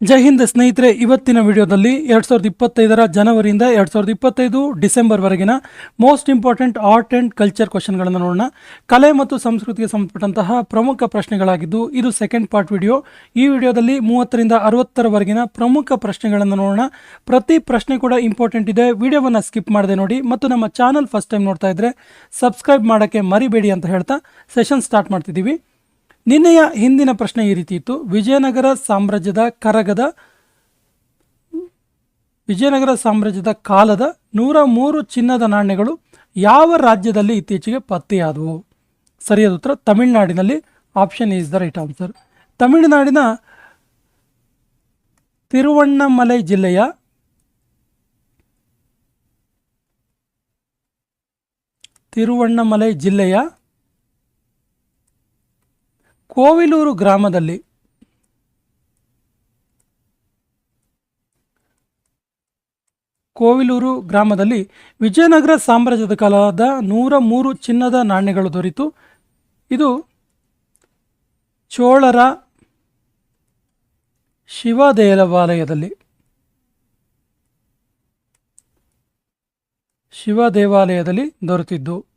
ಜೈ ಹಿಂದ್ ಸ್ನೇಹಿತರೆ, ಇವತ್ತಿನ ವಿಡಿಯೋದಲ್ಲಿ ಎರಡ್ ಸಾವಿರದ ಇಪ್ಪತ್ತೈದರ ಜನವರಿಯಿಂದ ಎರಡ್ ಸಾವಿರದ ಇಪ್ಪತ್ತೈದು ಡಿಸೆಂಬರ್ವರೆಗಿನ most important art and culture ಕ್ವಶನ್ಗಳನ್ನು ನೋಡೋಣ. ಕಲೆ ಮತ್ತು ಸಂಸ್ಕೃತಿಗೆ ಸಂಬಂಧಪಟ್ಟಂತಹ ಪ್ರಮುಖ ಪ್ರಶ್ನೆಗಳಾಗಿದ್ದು, ಇದು ಸೆಕೆಂಡ್ ಪಾರ್ಟ್ ವಿಡಿಯೋ. ಈ ವಿಡಿಯೋದಲ್ಲಿ ಮೂವತ್ತರಿಂದ ಅರವತ್ತರವರೆಗಿನ ಪ್ರಮುಖ ಪ್ರಶ್ನೆಗಳನ್ನು ನೋಡೋಣ. ಪ್ರತಿ ಪ್ರಶ್ನೆ ಕೂಡ ಇಂಪಾರ್ಟೆಂಟ್ ಇದೆ. ವಿಡಿಯೋವನ್ನು ಸ್ಕಿಪ್ ಮಾಡದೆ ನೋಡಿ ಮತ್ತು ನಮ್ಮ ಚಾನಲ್ ಫಸ್ಟ್ ಟೈಮ್ ನೋಡ್ತಾ ಇದ್ರೆ ಸಬ್ಸ್ಕ್ರೈಬ್ ಮಾಡೋಕ್ಕೆ ಮರಿಬೇಡಿ ಅಂತ ಹೇಳ್ತಾ ಸೆಷನ್ ಸ್ಟಾರ್ಟ್ ಮಾಡ್ತಿದ್ದೀವಿ. ನಿನ್ನೆಯ ಹಿಂದಿನ ಪ್ರಶ್ನೆ ಈ ರೀತಿ ಇತ್ತು. ವಿಜಯನಗರ ಸಾಮ್ರಾಜ್ಯದ ಕರಗದ, ವಿಜಯನಗರ ಸಾಮ್ರಾಜ್ಯದ ಕಾಲದ ನೂರ ಮೂರು ಚಿನ್ನದ ನಾಣ್ಯಗಳು ಯಾವ ರಾಜ್ಯದಲ್ಲಿ ಇತ್ತೀಚೆಗೆ ಪತ್ತೆಯಾದವು? ಸರಿಯಾದ ಉತ್ತರ ತಮಿಳುನಾಡಿನಲ್ಲಿ option is the right answer ತಮಿಳುನಾಡಿನ ತಿರುವಣ್ಣಮಲೈ ಜಿಲ್ಲೆಯ ತಿರುವಣ್ಣಮಲೈ ಜಿಲ್ಲೆಯ ಕೋವಿಲೂರು ಗ್ರಾಮದಲ್ಲಿ ಕೋವಿಲೂರು ಗ್ರಾಮದಲ್ಲಿ ವಿಜಯನಗರ ಸಾಮ್ರಾಜ್ಯದ ಕಾಲದ ನೂರ ಮೂರು ಚಿನ್ನದ ನಾಣ್ಯಗಳು ದೊರೆತು. ಇದು ಚೋಳರ ಶಿವ ದೇವಾಲಯದಲ್ಲಿ ಶಿವ ದೇವಾಲಯದಲ್ಲಿ ದೊರೆತಿದ್ದು.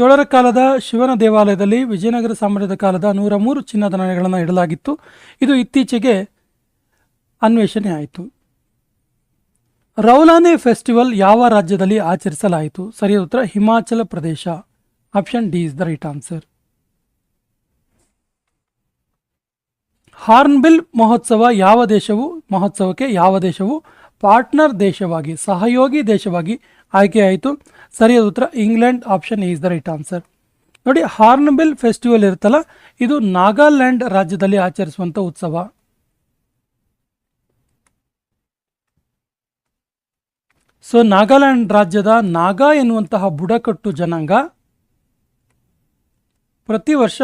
ಚೋಳರ ಕಾಲದ ಶಿವನ ದೇವಾಲಯದಲ್ಲಿ ವಿಜಯನಗರ ಸಾಮ್ರಾಜ್ಯದ ಕಾಲದ ನೂರ ಮೂರು ಚಿನ್ನದ ನಾಣ್ಯಗಳನ್ನು ಇಡಲಾಗಿತ್ತು. ಇದು ಇತ್ತೀಚೆಗೆ ಅನ್ವೇಷಣೆ ಆಯಿತು. ರೌಲಾನೆ ಫೆಸ್ಟಿವಲ್ ಯಾವ ರಾಜ್ಯದಲ್ಲಿ ಆಚರಿಸಲಾಯಿತು? ಸರಿಯಾದ ಉತ್ತರ, Himachal Pradesh. Option D is the right answer. Hornbill ಮಹೋತ್ಸವ ಯಾವ ದೇಶವು? ಮಹೋತ್ಸವಕ್ಕೆ ಯಾವ ದೇಶವು? ಪಾರ್ಟ್ನರ್ ದೇಶವಾಗಿ, ಸಹಯೋಗಿ ದೇಶವಾಗಿ ಆಯ್ಕೆಯಾಯಿತು. ಸರಿಯಾದ ಉತ್ತರ. England option is the right answer ನೋಡಿ ಹಾರ್ನ್ಬಿಲ್ ಫೆಸ್ಟಿವಲ್ ಇರುತ್ತಲ್ಲ, ಇದು ನಾಗಾಲ್ಯಾಂಡ್ ರಾಜ್ಯದಲ್ಲಿ ಆಚರಿಸುವಂಥ ಉತ್ಸವ. ಸೊ ನಾಗಾಲ್ಯಾಂಡ್ ರಾಜ್ಯದ ನಾಗಾ ಎನ್ನುವಂತಹ ಬುಡಕಟ್ಟು ಜನಾಂಗ ಪ್ರತಿ ವರ್ಷ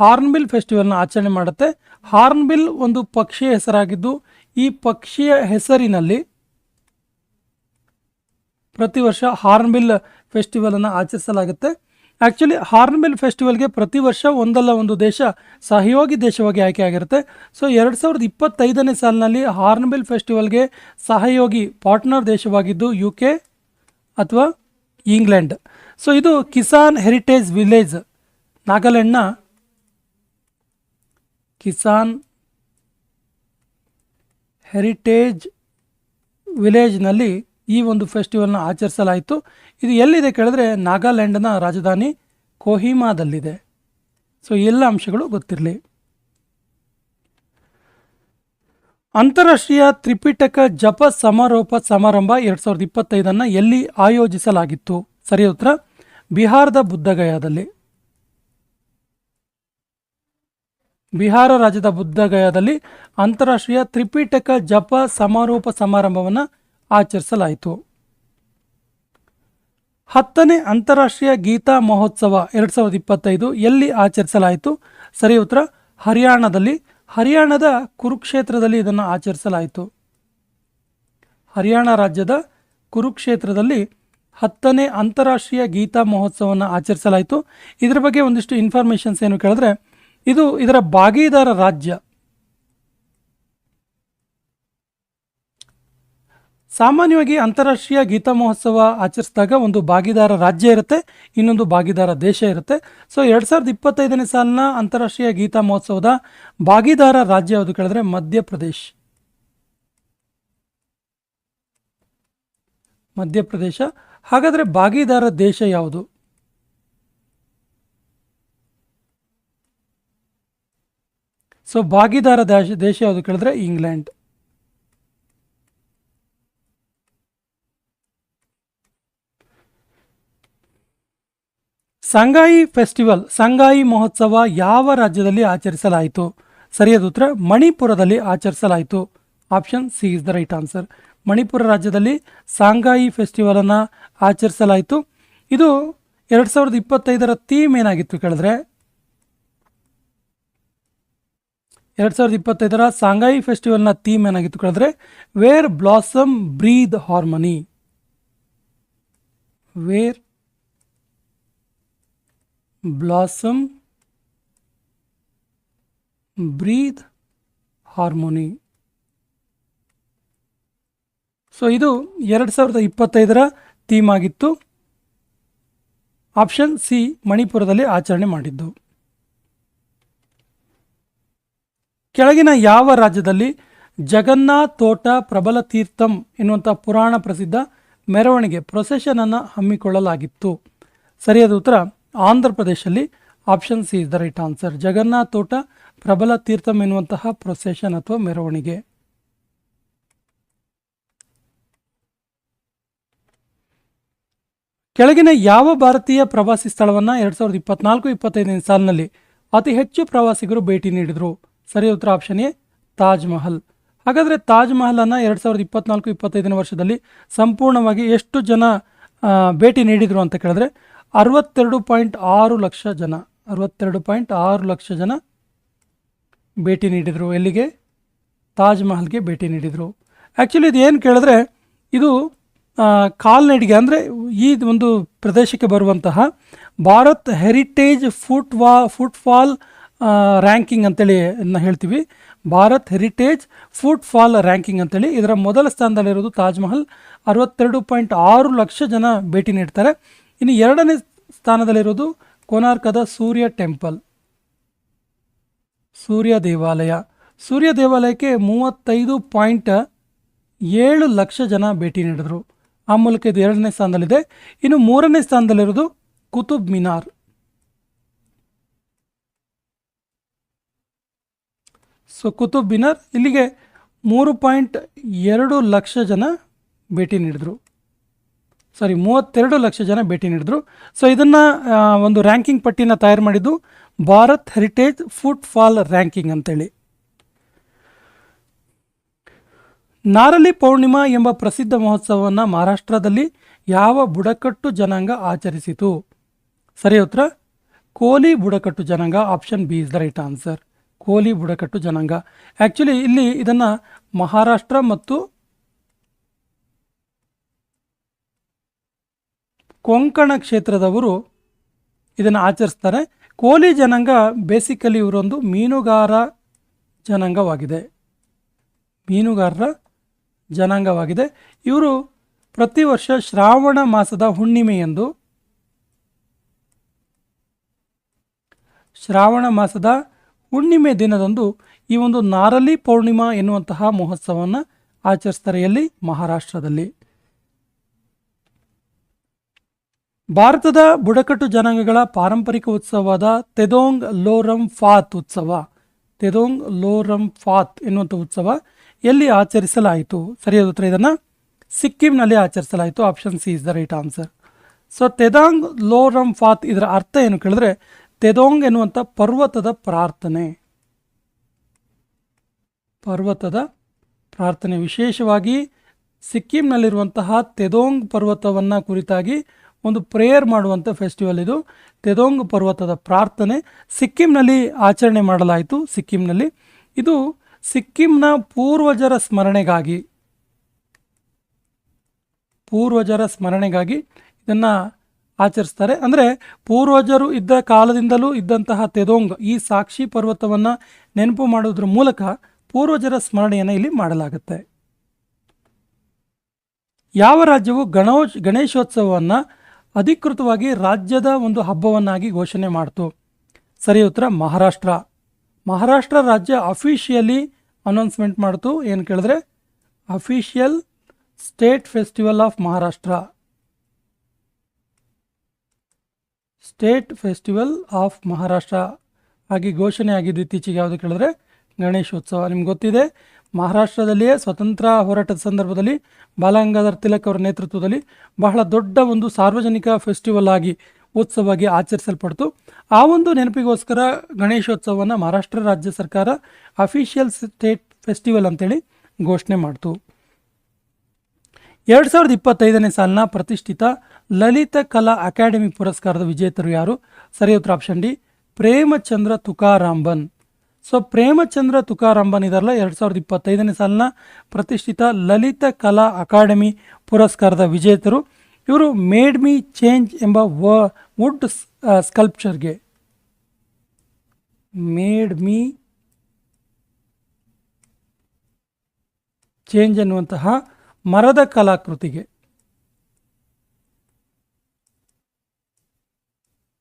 ಹಾರ್ನ್ಬಿಲ್ ಫೆಸ್ಟಿವಲ್ನ ಆಚರಣೆ ಮಾಡುತ್ತೆ. ಹಾರ್ನ್ಬಿಲ್ ಒಂದು ಪಕ್ಷಿಯ ಹೆಸರಾಗಿದ್ದು, ಈ ಪಕ್ಷಿಯ ಹೆಸರಿನಲ್ಲಿ ಪ್ರತಿ ವರ್ಷ ಹಾರ್ನ್ಬಿಲ್ ಫೆಸ್ಟಿವಲನ್ನು ಆಚರಿಸಲಾಗುತ್ತೆ. ಆ್ಯಕ್ಚುಲಿ ಹಾರ್ನ್ಬಿಲ್ ಫೆಸ್ಟಿವಲ್ಗೆ ಪ್ರತಿ ವರ್ಷ ಒಂದಲ್ಲ ಒಂದು ದೇಶ ಸಹಯೋಗಿ ದೇಶವಾಗಿ ಆಯ್ಕೆ ಆಗಿರುತ್ತೆ. ಸೊ ಎರಡು ಸಾವಿರದ ಇಪ್ಪತ್ತೈದನೇ ಸಾಲಿನಲ್ಲಿ ಹಾರ್ನ್ಬಿಲ್ ಫೆಸ್ಟಿವಲ್ಗೆ ಸಹಯೋಗಿ ಪಾರ್ಟ್ನರ್ ದೇಶವಾಗಿದ್ದು ಯು ಕೆ ಅಥವಾ ಇಂಗ್ಲೆಂಡ್ ಸೊ ಇದು ಕಿಸಾನ್ ಹೆರಿಟೇಜ್ ವಿಲೇಜ್, ನಾಗಾಲ್ಯಾಂಡ್ನ ಕಿಸಾನ್ ಹೆರಿಟೇಜ್ ವಿಲೇಜ್ನಲ್ಲಿ ಈ ಒಂದು ಫೆಸ್ಟಿವಲ್ನ ಆಚರಿಸಲಾಯಿತು. ಇದು ಎಲ್ಲಿದೆ ಕೇಳಿದ್ರೆ ನಾಗಾಲ್ಯಾಂಡ್ನ ರಾಜಧಾನಿ ಕೋಹಿಮಾದಲ್ಲಿದೆ. ಸೊ ಎಲ್ಲ ಅಂಶಗಳು ಗೊತ್ತಿರಲಿ. ಅಂತಾರಾಷ್ಟ್ರೀಯ ತ್ರಿಪಿಟಕ ಜಪ ಸಮಾರೋಪ ಸಮಾರಂಭ ಎರಡು ಸಾವಿರದ ಇಪ್ಪತ್ತೈದನ್ನು ಎಲ್ಲಿ ಆಯೋಜಿಸಲಾಗಿತ್ತು? ಸರಿ ಉತ್ತರ, ಬಿಹಾರದ ಬುದ್ಧಗಯಾದಲ್ಲಿ. ಬಿಹಾರ ರಾಜ್ಯದ ಬುದ್ಧಗಯಾದಲ್ಲಿ ಅಂತಾರಾಷ್ಟ್ರೀಯ ತ್ರಿಪಿಟಕ ಜಪ ಸಮಾರೋಪ ಸಮಾರಂಭವನ್ನು ಆಚರಿಸಲಾಯಿತು. ಹತ್ತನೇ ಅಂತಾರಾಷ್ಟ್ರೀಯ ಗೀತಾ ಮಹೋತ್ಸವ ಎರಡು ಸಾವಿರದ ಇಪ್ಪತ್ತೈದು ಎಲ್ಲಿ ಆಚರಿಸಲಾಯಿತು? ಸರಿ ಉತ್ತರ, ಹರಿಯಾಣದಲ್ಲಿ. ಹರಿಯಾಣದ ಕುರುಕ್ಷೇತ್ರದಲ್ಲಿ ಇದನ್ನು ಆಚರಿಸಲಾಯಿತು. ಹರಿಯಾಣ ರಾಜ್ಯದ ಕುರುಕ್ಷೇತ್ರದಲ್ಲಿ ಹತ್ತನೇ ಅಂತಾರಾಷ್ಟ್ರೀಯ ಗೀತಾ ಮಹೋತ್ಸವವನ್ನು ಆಚರಿಸಲಾಯಿತು. ಇದರ ಬಗ್ಗೆ ಒಂದಿಷ್ಟು ಇನ್ಫಾರ್ಮೇಷನ್ಸ್ ಏನು ಕೇಳಿದ್ರೆ, ಇದು ಇದರ ಭಾಗೀದಾರ ರಾಜ್ಯ. ಸಾಮಾನ್ಯವಾಗಿ ಅಂತಾರಾಷ್ಟ್ರೀಯ ಗೀತಾ ಮಹೋತ್ಸವ ಆಚರಿಸಿದಾಗ ಒಂದು ಭಾಗಿದಾರ ರಾಜ್ಯ ಇರುತ್ತೆ, ಇನ್ನೊಂದು ಭಾಗಿದಾರ ದೇಶ ಇರುತ್ತೆ. ಸೊ ಎರಡು ಸಾವಿರದ ಇಪ್ಪತ್ತೈದನೇ ಸಾಲಿನ ಅಂತಾರಾಷ್ಟ್ರೀಯ ಗೀತಾ ಮಹೋತ್ಸವದ ಭಾಗಿದಾರ ರಾಜ್ಯ ಯಾವುದು ಕೇಳಿದ್ರೆ ಮಧ್ಯಪ್ರದೇಶ. ಮಧ್ಯಪ್ರದೇಶ. ಹಾಗಾದರೆ ಭಾಗಿದಾರ ದೇಶ ಯಾವುದು? ಸೊ ಭಾಗಿದಾರ ದೇಶ ದೇಶ ಯಾವುದು ಕೇಳಿದ್ರೆ ಇಂಗ್ಲೆಂಡ್. ಸಂಗಾಯಿ ಫೆಸ್ಟಿವಲ್, ಸಂಗಾಯಿ ಮಹೋತ್ಸವ ಯಾವ ರಾಜ್ಯದಲ್ಲಿ ಆಚರಿಸಲಾಯಿತು? ಸರಿಯಾದ ಉತ್ತರ, ಮಣಿಪುರದಲ್ಲಿ ಆಚರಿಸಲಾಯಿತು. Option C is the right answer. Manipur ರಾಜ್ಯದಲ್ಲಿ ಸಾಂಗಾಯಿ ಫೆಸ್ಟಿವಲನ್ನು ಆಚರಿಸಲಾಯಿತು. ಇದು ಎರಡು ಸಾವಿರದ ಇಪ್ಪತ್ತೈದರ ಥೀಮ್ ಏನಾಗಿತ್ತು ಕೇಳಿದ್ರೆ? ಎರಡು ಸಾವಿರದ ಇಪ್ಪತ್ತೈದರ ಸಾಂಗಾಯಿ ಫೆಸ್ಟಿವಲ್ನ ಥೀಮ್ ಏನಾಗಿತ್ತು ಕೇಳಿದ್ರೆ? Where blossom breathe harmony where blossom breathe, harmony. So ಇದು ಎರಡು ಸಾವಿರದ ಇಪ್ಪತ್ತೈದರ ಥೀಮ್ ಆಗಿತ್ತು. ಆಪ್ಷನ್ ಸಿ ಮಣಿಪುರದಲ್ಲಿ ಆಚರಣೆ ಮಾಡಿದ್ದು. ಕೆಳಗಿನ ಯಾವ ರಾಜ್ಯದಲ್ಲಿ ಜಗನ್ನಾಥ್ ತೋಟ ಪ್ರಬಲ ತೀರ್ಥಂ ಎನ್ನುವಂಥ ಪುರಾಣ ಪ್ರಸಿದ್ಧ ಮೆರವಣಿಗೆ ಪ್ರೊಸೆಷನನ್ನು ಹಮ್ಮಿಕೊಳ್ಳಲಾಗಿತ್ತು? ಸರಿಯಾದ ಉತ್ತರ ಆಂಧ್ರ ಪ್ರದೇಶದಲ್ಲಿ option C is the right answer. Jagannath ತೋಟ, ಪ್ರಬಲ ತೀರ್ಥಂ ಎನ್ನುವಂತಹ ಪ್ರೊಸೆಷನ್ ಅಥವಾ ಮೆರವಣಿಗೆ. ಕೆಳಗಿನ ಯಾವ ಭಾರತೀಯ ಪ್ರವಾಸಿ ಸ್ಥಳವನ್ನು ಎರಡ್ ಸಾವಿರದ ಇಪ್ಪತ್ನಾಲ್ಕು, ಇಪ್ಪತ್ತೈದನೇ ಸಾಲಿನಲ್ಲಿ ಅತಿ ಹೆಚ್ಚು ಪ್ರವಾಸಿಗರು ಭೇಟಿ ನೀಡಿದರು? ಸರಿ ಉತ್ತರ ಆಪ್ಷನ್ ಎ, ತಾಜ್ ಮಹಲ್. ಹಾಗಾದರೆ ತಾಜ್ ಮಹಲನ್ನು ಎರಡು ಸಾವಿರದ ಇಪ್ಪತ್ನಾಲ್ಕು, ಇಪ್ಪತ್ತೈದನೇ ವರ್ಷದಲ್ಲಿ ಸಂಪೂರ್ಣವಾಗಿ ಎಷ್ಟು ಜನ ಭೇಟಿ ನೀಡಿದರು ಅಂತ ಕೇಳಿದ್ರೆ ಅರವತ್ತೆರಡು ಪಾಯಿಂಟ್ ಆರು ಲಕ್ಷ ಜನ, ಅರವತ್ತೆರಡು ಪಾಯಿಂಟ್ ಆರು ಲಕ್ಷ ಜನ ಭೇಟಿ ನೀಡಿದರು. ಎಲ್ಲಿಗೆ? ತಾಜ್ ಮಹಲ್ಗೆ ಭೇಟಿ ನೀಡಿದರು. ಆ್ಯಕ್ಚುಲಿ ಇದು ಏನು ಕೇಳಿದ್ರೆ, ಇದು ಕಾಲ್ನಡಿಗೆ ಅಂದರೆ ಈ ಒಂದು ಪ್ರದೇಶಕ್ಕೆ ಬರುವಂತಹ ಭಾರತ್ ಹೆರಿಟೇಜ್ ಫುಟ್ ವಾ, ಫುಟ್ಫಾಲ್ ರ್ಯಾಂಕಿಂಗ್ ಅಂತೇಳಿ ಇದನ್ನ ಹೇಳ್ತೀವಿ. Bharat heritage footfall ranking ಅಂತೇಳಿ ಇದರ ಮೊದಲ ಸ್ಥಾನದಲ್ಲಿರೋದು ತಾಜ್ ಮಹಲ್. ಅರವತ್ತೆರಡು ಪಾಯಿಂಟ್ ಆರು ಲಕ್ಷ ಜನ ಭೇಟಿ ನೀಡ್ತಾರೆ. ಇನ್ನು ಎರಡನೇ ಸ್ಥಾನದಲ್ಲಿರೋದು ಕೋನಾರ್ಕದ ಸೂರ್ಯ ಟೆಂಪಲ್, ಸೂರ್ಯ ದೇವಾಲಯ. ಸೂರ್ಯ ದೇವಾಲಯಕ್ಕೆ ಮೂವತ್ತೈದು ಪಾಯಿಂಟ್ ಏಳು ಲಕ್ಷ ಜನ ಭೇಟಿ ನೀಡಿದರು. ಆ ಮೂಲಕ ಇದು ಎರಡನೇ ಸ್ಥಾನದಲ್ಲಿದೆ. ಇನ್ನು ಮೂರನೇ ಸ್ಥಾನದಲ್ಲಿರೋದು ಕುತುಬ್ ಮಿನಾರ್. ಸೊ, ಕುತುಬ್ ಮಿನಾರ್ ಇಲ್ಲಿಗೆ ಮೂರು ಪಾಯಿಂಟ್ ಎರಡು ಲಕ್ಷ ಜನ ಭೇಟಿ ನೀಡಿದರು. ಸಾರಿ, ಮೂವತ್ತೆರಡು ಲಕ್ಷ ಜನ ಭೇಟಿ ನೀಡಿದರು. ಸೊ ಇದನ್ನು ಒಂದು ರ್ಯಾಂಕಿಂಗ್ ಪಟ್ಟಿನ ತಯಾರು ಮಾಡಿದ್ದು Bharat heritage footfall ranking ಅಂತೇಳಿ. ನಾರಲಿ ಪೌರ್ಣಿಮಾ ಎಂಬ ಪ್ರಸಿದ್ಧ ಮಹೋತ್ಸವವನ್ನು ಮಹಾರಾಷ್ಟ್ರದಲ್ಲಿ ಯಾವ ಬುಡಕಟ್ಟು ಜನಾಂಗ ಆಚರಿಸಿತು? ಸರಿ ಉತ್ತರ, ಕೋಲಿ ಬುಡಕಟ್ಟು ಜನಾಂಗ option B is the right answer Koli ಬುಡಕಟ್ಟು ಜನಾಂಗ. ಆ್ಯಕ್ಚುಲಿ ಇಲ್ಲಿ ಇದನ್ನು ಮಹಾರಾಷ್ಟ್ರ ಮತ್ತು ಕೊಂಕಣ ಕ್ಷೇತ್ರದವರು ಇದನ್ನು ಆಚರಿಸ್ತಾರೆ. ಕೋಲಿ ಜನಾಂಗ ಬೇಸಿಕಲಿ ಇವರೊಂದು ಮೀನುಗಾರ ಜನಾಂಗವಾಗಿದೆ. ಮೀನುಗಾರರ ಜನಾಂಗವಾಗಿದೆ. ಇವರು ಪ್ರತಿ ವರ್ಷ ಶ್ರಾವಣ ಮಾಸದ ಹುಣ್ಣಿಮೆಯಂದು ಶ್ರಾವಣ ಮಾಸದ ಹುಣ್ಣಿಮೆ ದಿನದಂದು ಈ ಒಂದು ನಾರಲಿ ಪೌರ್ಣಿಮಾ ಎನ್ನುವಂತಹ ಮಹೋತ್ಸವವನ್ನು ಆಚರಿಸ್ತಾರೆ. ಎಲ್ಲಿ? ಮಹಾರಾಷ್ಟ್ರದಲ್ಲಿ. ಭಾರತದ ಬುಡಕಟ್ಟು ಜನಾಂಗಗಳ ಪಾರಂಪರಿಕ ಉತ್ಸವವಾದ ತೆದೋಂಗ್ ಲೋರಂ ಫಾತ್ ಉತ್ಸವ. ತೆದೋಂಗ್ ಲೋರಂ ಫಾತ್ ಎನ್ನುವಂಥ ಉತ್ಸವ ಎಲ್ಲಿ ಆಚರಿಸಲಾಯಿತು? ಸರಿಯಾದ ಉತ್ತರ ಇದನ್ನು ಸಿಕ್ಕಿಂನಲ್ಲಿ ಆಚರಿಸಲಾಯಿತು. Option C is the right answer so Tendong Lho Rum Faat ಇದರ ಅರ್ಥ ಏನು ಕೇಳಿದ್ರೆ ತೆದೋಂಗ್ ಎನ್ನುವಂಥ ಪರ್ವತದ ಪ್ರಾರ್ಥನೆ. ಪರ್ವತದ ಪ್ರಾರ್ಥನೆ. ವಿಶೇಷವಾಗಿ ಸಿಕ್ಕಿಂನಲ್ಲಿರುವಂತಹ ತೆದೋಂಗ್ ಪರ್ವತವನ್ನು ಕುರಿತಾಗಿ ಒಂದು ಪ್ರೇಯರ್ ಮಾಡುವಂಥ ಫೆಸ್ಟಿವಲ್ ಇದು. ತೆದೋಂಗ್ ಪರ್ವತದ ಪ್ರಾರ್ಥನೆ. ಸಿಕ್ಕಿಂನಲ್ಲಿ ಆಚರಣೆ ಮಾಡಲಾಯಿತು. ಸಿಕ್ಕಿಂನಲ್ಲಿ. ಇದು ಸಿಕ್ಕಿಂನ ಪೂರ್ವಜರ ಸ್ಮರಣೆಗಾಗಿ. ಪೂರ್ವಜರ ಸ್ಮರಣೆಗಾಗಿ ಇದನ್ನು ಆಚರಿಸ್ತಾರೆ. ಅಂದರೆ ಪೂರ್ವಜರು ಇದ್ದ ಕಾಲದಿಂದಲೂ ಇದ್ದಂತಹ ತೆದೋಂಗ್ ಈ ಸಾಕ್ಷಿ ಪರ್ವತವನ್ನು ನೆನಪು ಮಾಡೋದ್ರ ಮೂಲಕ ಪೂರ್ವಜರ ಸ್ಮರಣೆಯನ್ನು ಇಲ್ಲಿ ಮಾಡಲಾಗುತ್ತೆ. ಯಾವ ರಾಜ್ಯವು ಗಣೋ, ಗಣೇಶೋತ್ಸವವನ್ನು ಅಧಿಕೃತವಾಗಿ ರಾಜ್ಯದ ಒಂದು ಹಬ್ಬವನ್ನಾಗಿ ಘೋಷಣೆ ಮಾಡಿತು. ಸರಿ ಉತ್ತರ, ಮಹಾರಾಷ್ಟ್ರ. ಮಹಾರಾಷ್ಟ್ರ ರಾಜ್ಯ ಅಫಿಷಿಯಲಿ ಅನೌನ್ಸ್ಮೆಂಟ್ ಮಾಡ್ತು. ಏನು ಕೇಳಿದ್ರೆ official state festival of Maharashtra. State festival of Maharashtra. ಆಗಿ ಘೋಷಣೆ ಆಗಿದ್ದು ಇತ್ತೀಚೆಗೆ ಯಾವುದು ಕೇಳಿದ್ರೆ, ಗಣೇಶೋತ್ಸವ. ನಿಮ್ಗೆ ಗೊತ್ತಿದೆ ಮಹಾರಾಷ್ಟ್ರದಲ್ಲಿಯೇ ಸ್ವತಂತ್ರ ಹೋರಾಟದ ಸಂದರ್ಭದಲ್ಲಿ ಬಾಲಗಂಗಾಧರ್ ತಿಲಕ್ ಅವರ ನೇತೃತ್ವದಲ್ಲಿ ಬಹಳ ದೊಡ್ಡ ಒಂದು ಸಾರ್ವಜನಿಕ ಫೆಸ್ಟಿವಲ್ ಆಗಿ ಉತ್ಸವವಾಗಿ ಆಚರಿಸಲ್ಪಡ್ತು. ಆ ಒಂದು ನೆನಪಿಗೋಸ್ಕರ ಗಣೇಶೋತ್ಸವವನ್ನು ಮಹಾರಾಷ್ಟ್ರ ರಾಜ್ಯ ಸರ್ಕಾರ ಅಫಿಷಿಯಲ್ ಸ್ಟೇಟ್ ಫೆಸ್ಟಿವಲ್ ಅಂತೇಳಿ ಘೋಷಣೆ ಮಾಡ್ತು. ಎರಡು ಸಾವಿರದ ಇಪ್ಪತ್ತೈದನೇ ಸಾಲಿನ ಪ್ರತಿಷ್ಠಿತ ಲಲಿತ ಕಲಾ ಅಕಾಡೆಮಿ ಪುರಸ್ಕಾರದ ವಿಜೇತರು ಯಾರು? ಸರಿ ಉತ್ತರ option D, Premachandra ತುಕಾರಾಂಬನ್. So Premchandra Tukaram ಬನಿದಾರಲ್ಲ ಎರಡು ಸಾವಿರದ ಇಪ್ಪತ್ತೈದನೇ ಸಾಲಿನ ಪ್ರತಿಷ್ಠಿತ ಲಲಿತ ಕಲಾ ಅಕಾಡೆಮಿ ಪುರಸ್ಕಾರದ ವಿಜೇತರು. ಇವರು ಮೇಡ್ ಮೀ ಚೇಂಜ್ ಎಂಬ ವ, ವುಡ್ ಸ್ಕಲ್ಪ್ಚರ್ಗೆ. ಮೇಡ್ ಮೀ ಚೇಂಜ್ ಎನ್ನುವಂತಹ ಮರದ ಕಲಾಕೃತಿಗೆ.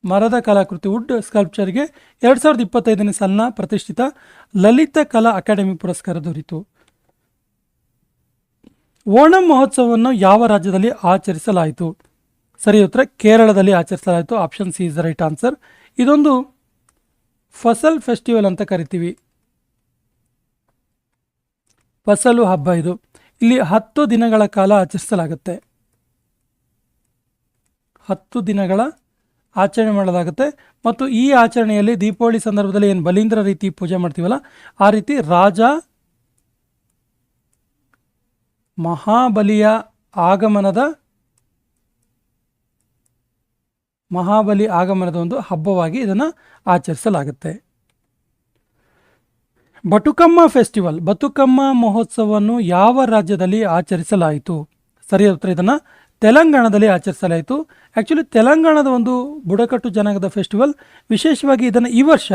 ಮರದ ಕಲಾಕೃತಿ ವುಡ್ ಸ್ಕಲ್ಪ್ಚರ್ಗೆ ಎರಡು ಸಾವಿರದ ಇಪ್ಪತ್ತೈದನೇ ಸಾಲಿನ ಪ್ರತಿಷ್ಠಿತ ಲಲಿತ ಕಲಾ ಅಕಾಡೆಮಿ ಪುರಸ್ಕಾರ ದೊರೆಯಿತು ಓಣಂ ಮಹೋತ್ಸವವನ್ನು ಯಾವ ರಾಜ್ಯದಲ್ಲಿ ಆಚರಿಸಲಾಯಿತು? ಸರಿ ಉತ್ತರ, ಕೇರಳದಲ್ಲಿ ಆಚರಿಸಲಾಯಿತು. Option C is right answer. ಇದೊಂದು ಫಸಲ್ ಫೆಸ್ಟಿವಲ್ ಅಂತ ಕರಿತೀವಿ. ಫಸಲು ಹಬ್ಬ ಇದು. ಇಲ್ಲಿ ಹತ್ತು ದಿನಗಳ ಕಾಲ ಆಚರಿಸಲಾಗುತ್ತೆ. ಹತ್ತು ದಿನಗಳ ಆಚರಣೆ ಮಾಡಲಾಗುತ್ತೆ. ಮತ್ತು ಈ ಆಚರಣೆಯಲ್ಲಿ ದೀಪಾವಳಿ ಸಂದರ್ಭದಲ್ಲಿ ಏನು ಬಲೀಂದ್ರ ರೀತಿ ಪೂಜೆ ಮಾಡ್ತೀವಲ್ಲ, ಆ ರೀತಿ ರಾಜ ಮಹಾಬಲಿಯ ಆಗಮನದ ಮಹಾಬಲಿ ಆಗಮನದ ಒಂದು ಹಬ್ಬವಾಗಿ ಇದನ್ನು ಆಚರಿಸಲಾಗುತ್ತೆ. ಬಟುಕಮ್ಮ ಫೆಸ್ಟಿವಲ್ ಬತುಕಮ್ಮ ಮಹೋತ್ಸವವನ್ನು ಯಾವ ರಾಜ್ಯದಲ್ಲಿ ಆಚರಿಸಲಾಯಿತು? ಸರಿಯಾದ ಉತ್ತರ ಇದನ್ನು ತೆಲಂಗಾಣದಲ್ಲಿ ಆಚರಿಸಲಾಯಿತು. ಆ್ಯಕ್ಚುಲಿ ತೆಲಂಗಾಣದ ಒಂದು ಬುಡಕಟ್ಟು ಜನಾಂಗದ ಫೆಸ್ಟಿವಲ್ ವಿಶೇಷವಾಗಿ ಇದನ್ನು ಈ ವರ್ಷ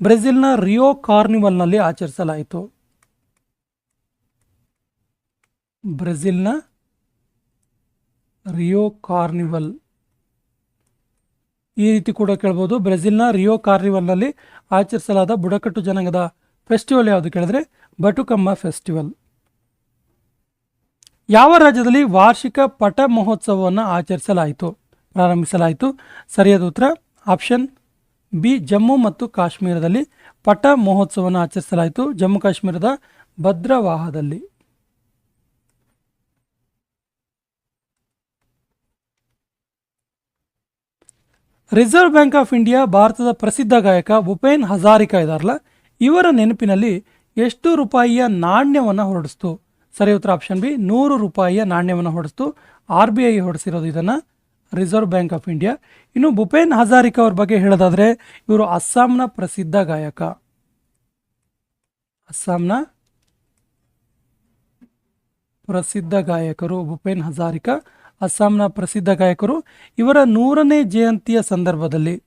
ಬ್ರೆಜಿಲ್ನ ರಿಯೋ ಕಾರ್ನಿವಲ್ನಲ್ಲಿ ಆಚರಿಸಲಾಯಿತು. ಬ್ರೆಜಿಲ್ನ ರಿಯೋ ಕಾರ್ನಿವಲ್ ಈ ರೀತಿ ಕೂಡ ಕೇಳ್ಬೋದು. ಬ್ರೆಜಿಲ್ನ ರಿಯೋ ಕಾರ್ನಿವಲ್ನಲ್ಲಿ ಆಚರಿಸಲಾದ ಬುಡಕಟ್ಟು ಜನಾಂಗದ ಫೆಸ್ಟಿವಲ್ ಯಾವುದು ಕೇಳಿದ್ರೆ ಬಟುಕಮ್ಮ ಫೆಸ್ಟಿವಲ್ ಯಾವ ರಾಜ್ಯದಲ್ಲಿ ವಾರ್ಷಿಕ ಪಟ ಮಹೋತ್ಸವವನ್ನು ಆಚರಿಸಲಾಯಿತು? ಪ್ರಾರಂಭಿಸಲಾಯಿತು. ಸರಿಯಾದ ಉತ್ತರ, ಆಪ್ಷನ್ ಬಿ, ಜಮ್ಮು ಮತ್ತು ಕಾಶ್ಮೀರದಲ್ಲಿ ಪಟ ಮಹೋತ್ಸವವನ್ನು ಆಚರಿಸಲಾಯಿತು. ಜಮ್ಮು ಕಾಶ್ಮೀರದ ಭದ್ರವಾಹದಲ್ಲಿ. ರಿಸರ್ವ್ ಬ್ಯಾಂಕ್ ಆಫ್ ಇಂಡಿಯಾ ಭಾರತದ ಪ್ರಸಿದ್ಧ ಗಾಯಕ ಉಪೇನ್ ಹಜಾರಿಕಾ ಇದಾರಲ್ಲ ಇವರ ನೆನಪಿನಲ್ಲಿ ಎಷ್ಟು ರೂಪಾಯಿಯ ನಾಣ್ಯವನ್ನು ಹೊರಡಿಸ್ತು. ಸರಿ ಉತ್ತರ ಆಪ್ಷನ್ ಬಿ, ನೂರು ರೂಪಾಯಿಯ ನಾಣ್ಯವನ್ನು ಹೊಡೆಸ್ತು. ಆರ್ ಬಿ ಐ ಹೊಡೆಸಿರೋದು ಇದನ್ನು ರಿಸರ್ವ್ ಬ್ಯಾಂಕ್ ಆಫ್ ಇಂಡಿಯಾ. ಇನ್ನು ಭೂಪೇನ್ ಹಜಾರಿಕಾ ಅವ್ರ ಬಗ್ಗೆ ಹೇಳೋದಾದರೆ, ಇವರು ಅಸ್ಸಾಂನ ಪ್ರಸಿದ್ಧ ಗಾಯಕ. ಅಸ್ಸಾಂನ ಪ್ರಸಿದ್ಧ ಗಾಯಕರು ಭೂಪೇನ್ ಹಜಾರಿಕಾ, ಅಸ್ಸಾಂನ ಪ್ರಸಿದ್ಧ ಗಾಯಕರು ಇವರ ನೂರನೇ ಜಯಂತಿಯ ಸಂದರ್ಭದಲ್ಲಿ.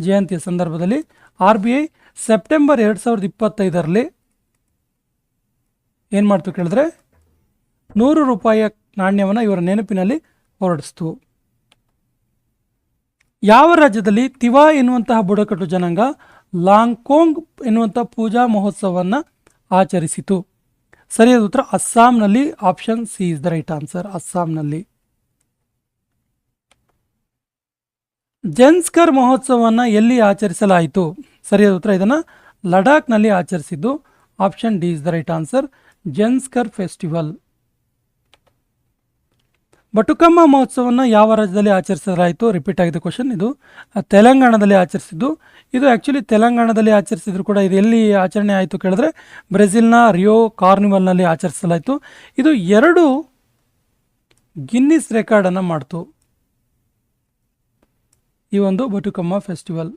ಜಯಂತಿಯ ಸಂದರ್ಭದಲ್ಲಿ ಆರ್ ಬಿ ಐ ಸೆಪ್ಟೆಂಬರ್ ಎರಡು ಸಾವಿರದ ಇಪ್ಪತ್ತೈದರಲ್ಲಿ ಏನು ಮಾಡ್ತು ಕೇಳಿದ್ರೆ ನೂರು ರೂಪಾಯಿಯ ನಾಣ್ಯವನ್ನು ಇವರ ನೆನಪಿನಲ್ಲಿ ಹೊರಡಿಸ್ತು. ಯಾವ ರಾಜ್ಯದಲ್ಲಿ ತಿವಾ ಎನ್ನುವಂತಹ ಬುಡಕಟ್ಟು ಜನಾಂಗ ಲಾಂಗ್ಕೋಂಗ್ ಎನ್ನುವಂಥ ಪೂಜಾ ಮಹೋತ್ಸವವನ್ನು ಆಚರಿಸಿತು? ಸರಿಯಾದ ಉತ್ತರ ಅಸ್ಸಾಂನಲ್ಲಿ option C is the right answer, ಅಸ್ಸಾಂನಲ್ಲಿ. ಜೆನ್ಸ್ಕರ್ ಮಹೋತ್ಸವವನ್ನು ಎಲ್ಲಿ ಆಚರಿಸಲಾಯಿತು? ಸರಿಯಾದ ಉತ್ತರ ಇದನ್ನು ಲಡಾಖ್ನಲ್ಲಿ ಆಚರಿಸಿದ್ದು, option D is the right answer Zanskar festival. Bathukamma ಮಹೋತ್ಸವವನ್ನು ಯಾವ ರಾಜ್ಯದಲ್ಲಿ ಆಚರಿಸಲಾಯಿತು? ರಿಪೀಟ್ ಆಗಿದೆ ಕ್ವಶನ್ ಇದು. ತೆಲಂಗಾಣದಲ್ಲಿ ಆಚರಿಸಿದ್ದು. ಇದು ಆ್ಯಕ್ಚುಲಿ ತೆಲಂಗಾಣದಲ್ಲಿ ಆಚರಿಸಿದ್ರು ಕೂಡ ಇದು ಎಲ್ಲಿ ಆಚರಣೆ ಆಯಿತು ಕೇಳಿದ್ರೆ ಬ್ರೆಜಿಲ್ನ ರಿಯೋ ಕಾರ್ನಿವಲ್ನಲ್ಲಿ ಆಚರಿಸಲಾಯಿತು. ಇದು ಎರಡು ಗಿನ್ನಿಸ್ ರೆಕಾರ್ಡನ್ನು ಮಾಡ್ತು. ಈ ಒಂದು ಬಟುಕಮ್ಮ ಫೆಸ್ಟಿವಲ್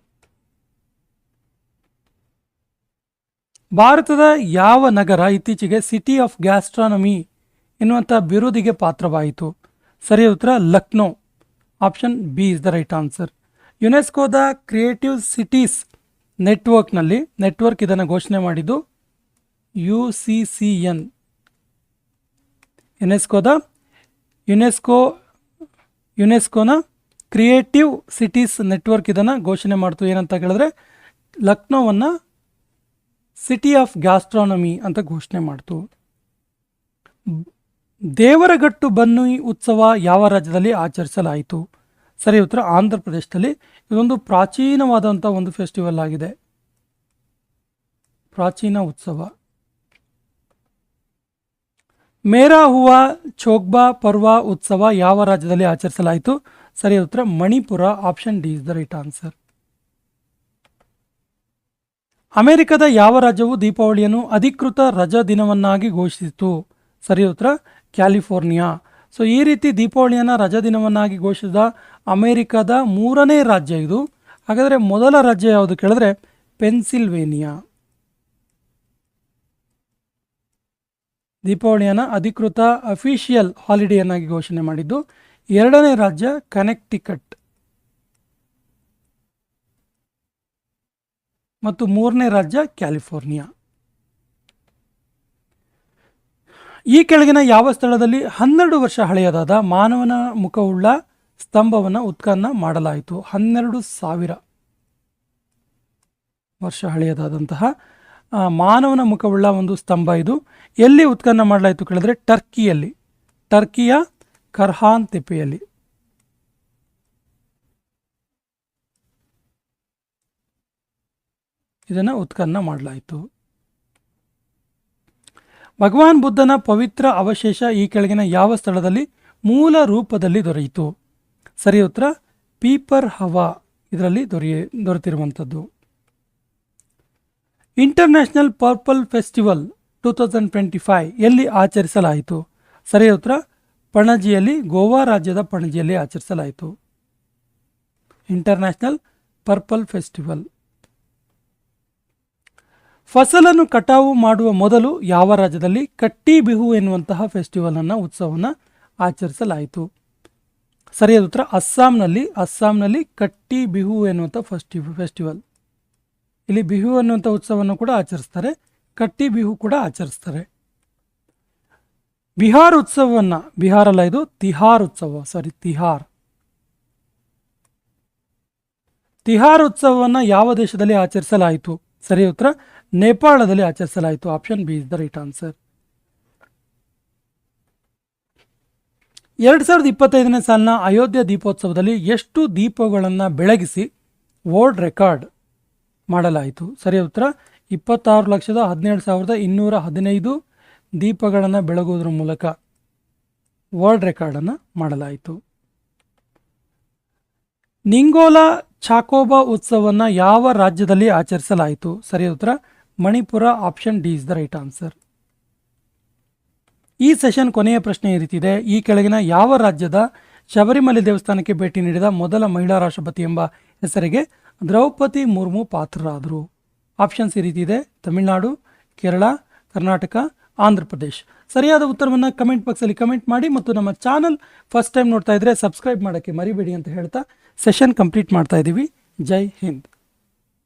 ಭಾರತದ ಯಾವ ನಗರ ಇತ್ತೀಚೆಗೆ ಸಿಟಿ ಆಫ್ ಗ್ಯಾಸ್ಟ್ರಾನಮಿ ಎನ್ನುವಂಥ ಬಿರುದಿಗೆ ಪಾತ್ರವಾಯಿತು? ಸರಿ, ಉತ್ತರ Lucknow. Option B is the right answer. ಯುನೆಸ್ಕೋದ creative cities ನೆಟ್ವರ್ಕ್ನಲ್ಲಿ, ನೆಟ್ವರ್ಕ್ ಇದನ್ನು ಘೋಷಣೆ ಮಾಡಿದ್ದು ಯು ಸಿ ಸಿ ಎನ್. ಯುನೆಸ್ಕೋದ? ಯುನೆಸ್ಕೋ, ಯುನೆಸ್ಕೋನ ಕ್ರಿಯೇಟಿವ್ ಸಿಟೀಸ್ ನೆಟ್ವರ್ಕ್ ಇದನ್ನು ಘೋಷಣೆ ಮಾಡ್ತು. ಏನಂತ ಹೇಳಿದ್ರೆ ಲಕ್ನೋವನ್ನು ಸಿಟಿ ಆಫ್ ಗ್ಯಾಸ್ಟ್ರಾನಮಿ ಅಂತ ಘೋಷಣೆ ಮಾಡಿತು. ದೇವರಗಟ್ಟು ಬನ್ನಿ ಉತ್ಸವ ಯಾವ ರಾಜ್ಯದಲ್ಲಿ ಆಚರಿಸಲಾಯಿತು? ಸರಿ, ಉತ್ತರ ಆಂಧ್ರ ಪ್ರದೇಶದಲ್ಲಿ. ಇದೊಂದು ಪ್ರಾಚೀನವಾದಂಥ ಒಂದು ಫೆಸ್ಟಿವಲ್ ಆಗಿದೆ. ಪ್ರಾಚೀನ ಉತ್ಸವ. ಮೇರಾ ಹುವ ಚೋಗ್ಬಾ ಪರ್ವ ಉತ್ಸವ ಯಾವ ರಾಜ್ಯದಲ್ಲಿ ಆಚರಿಸಲಾಯಿತು? ಸರಿ, ಉತ್ತರ Manipur, option D is the right answer. ಅಮೆರಿಕದ ಯಾವ ರಾಜ್ಯವು ದೀಪಾವಳಿಯನ್ನು ಅಧಿಕೃತ ರಜಾ ದಿನವನ್ನಾಗಿ ಘೋಷಿಸಿತು? ಸರಿ ಉತ್ತರ, ಕ್ಯಾಲಿಫೋರ್ನಿಯಾ. ಸೊ, ಈ ರೀತಿ ದೀಪಾವಳಿಯನ್ನು ರಜಾ ದಿನವನ್ನಾಗಿ ಘೋಷಿಸಿದ ಅಮೆರಿಕದ ಮೂರನೇ ರಾಜ್ಯ ಇದು. ಹಾಗಾದರೆ ಮೊದಲ ರಾಜ್ಯ ಯಾವುದು ಕೇಳಿದ್ರೆ, ಪೆನ್ಸಿಲ್ವೇನಿಯಾ. ದೀಪಾವಳಿಯನ್ನು ಅಧಿಕೃತ ಅಫಿಷಿಯಲ್ ಹಾಲಿಡೇಯನ್ನಾಗಿ ಘೋಷಣೆ ಮಾಡಿದ್ದು. ಎರಡನೇ ರಾಜ್ಯ ಕನೆಕ್ಟಿಕಟ್. ಮತ್ತು ಮೂರನೇ ರಾಜ್ಯ ಕ್ಯಾಲಿಫೋರ್ನಿಯಾ. ಈ ಕೆಳಗಿನ ಯಾವ ಸ್ಥಳದಲ್ಲಿ ಹನ್ನೆರಡು ವರ್ಷ ಹಳೆಯದಾದ ಮಾನವನ ಮುಖವುಳ್ಳ ಸ್ತಂಭವನ್ನು ಉತ್ಖನನ ಮಾಡಲಾಯಿತು? ಹನ್ನೆರಡು ಸಾವಿರ ವರ್ಷ ಹಳೆಯದಾದಂತಹ ಮಾನವನ ಮುಖವುಳ್ಳ ಒಂದು ಸ್ತಂಭ ಇದು. ಎಲ್ಲಿ ಉತ್ಖನನ ಮಾಡಲಾಯಿತು ಕೇಳಿದ್ರೆ ಟರ್ಕಿಯಲ್ಲಿ. ಟರ್ಕಿಯ ಕರ್ಹಾನ್ ತೆಪ್ಪೆಯಲ್ಲಿ. ಇದನ್ನು ಉತ್ಖನ್ನ ಮಾಡಲಾಯಿತು. ಭಗವಾನ್ ಬುದ್ಧನ ಪವಿತ್ರ ಅವಶೇಷ ಈ ಕೆಳಗಿನ ಯಾವ ಸ್ಥಳದಲ್ಲಿ? ಮೂಲ ರೂಪದಲ್ಲಿ ದೊರೆಯಿತು. ಸರಿ ಉತ್ತರ, ಪೀಪರ್ ಹವಾ ಇದರಲ್ಲಿ ದೊರೆಯ, ದೊರೆತಿರುವಂಥದ್ದು. International purple festival two thousand twenty five ಎಲ್ಲಿ ಆಚರಿಸಲಾಯಿತು? ಸರಿ ಉತ್ತರ, ಪಣಜಿಯಲ್ಲಿ, ಗೋವಾ ರಾಜ್ಯದ ಪಣಜಿಯಲ್ಲಿ ಆಚರಿಸಲಾಯಿತು. International purple festival. ಫಸಲನ್ನು ಕಟಾವು ಮಾಡುವ ಮೊದಲು ಯಾವ ರಾಜ್ಯದಲ್ಲಿ ಕಟ್ಟಿ ಬಿಹು ಎನ್ನುವಂತಹ ಫೆಸ್ಟಿವಲ್ ಅನ್ನು, ಉತ್ಸವವನ್ನು ಆಚರಿಸಲಾಯಿತು? ಸರಿಯಾದ ಉತ್ತರ, ಅಸ್ಸಾಂನಲ್ಲಿ ಅಸ್ಸಾಂನಲ್ಲಿ ಕಟ್ಟಿ ಬಿಹು ಎನ್ನುವಂಥ ಫೆಸ್ಟಿ ಫೆಸ್ಟಿವಲ್ ಇಲ್ಲಿ ಬಿಹು ಅನ್ನುವಂಥ ಉತ್ಸವವನ್ನು ಕೂಡ ಆಚರಿಸ್ತಾರೆ ಕಟ್ಟಿ ಬಿಹು ಕೂಡ ಆಚರಿಸ್ತಾರೆ. ಬಿಹಾರ್ ಉತ್ಸವವನ್ನು, ಬಿಹಾರ್ ಅಲ್ಲ ಇದು, ತಿಹಾರ್ ಉತ್ಸವ ಸಾರಿ ತಿಹಾರ್. ತಿಹಾರ್ ಉತ್ಸವವನ್ನು ಯಾವ ದೇಶದಲ್ಲಿ ಆಚರಿಸಲಾಯಿತು? ಸರಿ ಉತ್ತರ ನೇಪಾಳದಲ್ಲಿ ಆಚರಿಸಲಾಯಿತು. Option B is the right answer. ಎರಡು ಸಾವಿರದ ಇಪ್ಪತ್ತೈದನೇ ಸಾಲಿನ ಅಯೋಧ್ಯೆ ದೀಪೋತ್ಸವದಲ್ಲಿ ಎಷ್ಟು ದೀಪಗಳನ್ನು ಬೆಳಗಿಸಿ ವರ್ಲ್ಡ್ ರೆಕಾರ್ಡ್ ಮಾಡಲಾಯಿತು? ಸರಿ ಉತ್ತರ, ಇಪ್ಪತ್ತಾರು ಲಕ್ಷದ ಹದಿನೇಳು ಸಾವಿರದ ಇನ್ನೂರ ಹದಿನೈದು ದೀಪಗಳನ್ನು ಬೆಳಗುವುದರ ಮೂಲಕ ವರ್ಲ್ಡ್ ರೆಕಾರ್ಡನ್ನು ಮಾಡಲಾಯಿತು. ನಿಂಗೋಲಾ ಚಾಕೋಬಾ ಉತ್ಸವವನ್ನು ಯಾವ ರಾಜ್ಯದಲ್ಲಿ ಆಚರಿಸಲಾಯಿತು? ಸರಿ ಉತ್ತರ Manipur option D is the right answer ಈ ಸೆಷನ್ ಕೊನೆಯ ಪ್ರಶ್ನೆ ಈ ಈ ಕೆಳಗಿನ ಯಾವ ರಾಜ್ಯದ ಶಬರಿಮಲೆ ದೇವಸ್ಥಾನಕ್ಕೆ ಭೇಟಿ ನೀಡಿದ ಮೊದಲ ಮಹಿಳಾ ರಾಷ್ಟ್ರಪತಿ ಎಂಬ ಹೆಸರಿಗೆ ದ್ರೌಪದಿ ಮುರ್ಮು ಪಾತ್ರರಾದರು? ಆಪ್ಷನ್ಸ್ ಈ ರೀತಿ ಇದೆ ತಮಿಳುನಾಡು, ಕೇರಳ, ಕರ್ನಾಟಕ ಆಂಧ್ರ ಪ್ರದೇಶ್ ಸರಿಯಾದ ಉತ್ತರವನ್ನು ಕಮೆಂಟ್ ಬಾಕ್ಸಲ್ಲಿ ಕಮೆಂಟ್ ಮಾಡಿ ಮತ್ತು ನಮ್ಮ ಚಾನಲ್ ಫಸ್ಟ್ ಟೈಮ್ ನೋಡ್ತಾ ಇದ್ದರೆ ಸಬ್ಸ್ಕ್ರೈಬ್ ಮಾಡೋಕ್ಕೆ ಮರಿಬೇಡಿ ಅಂತ ಹೇಳ್ತಾ ಸೆಷನ್ ಕಂಪ್ಲೀಟ್ ಮಾಡ್ತಾ ಇದ್ದೀವಿ. ಜೈ ಹಿಂದ್.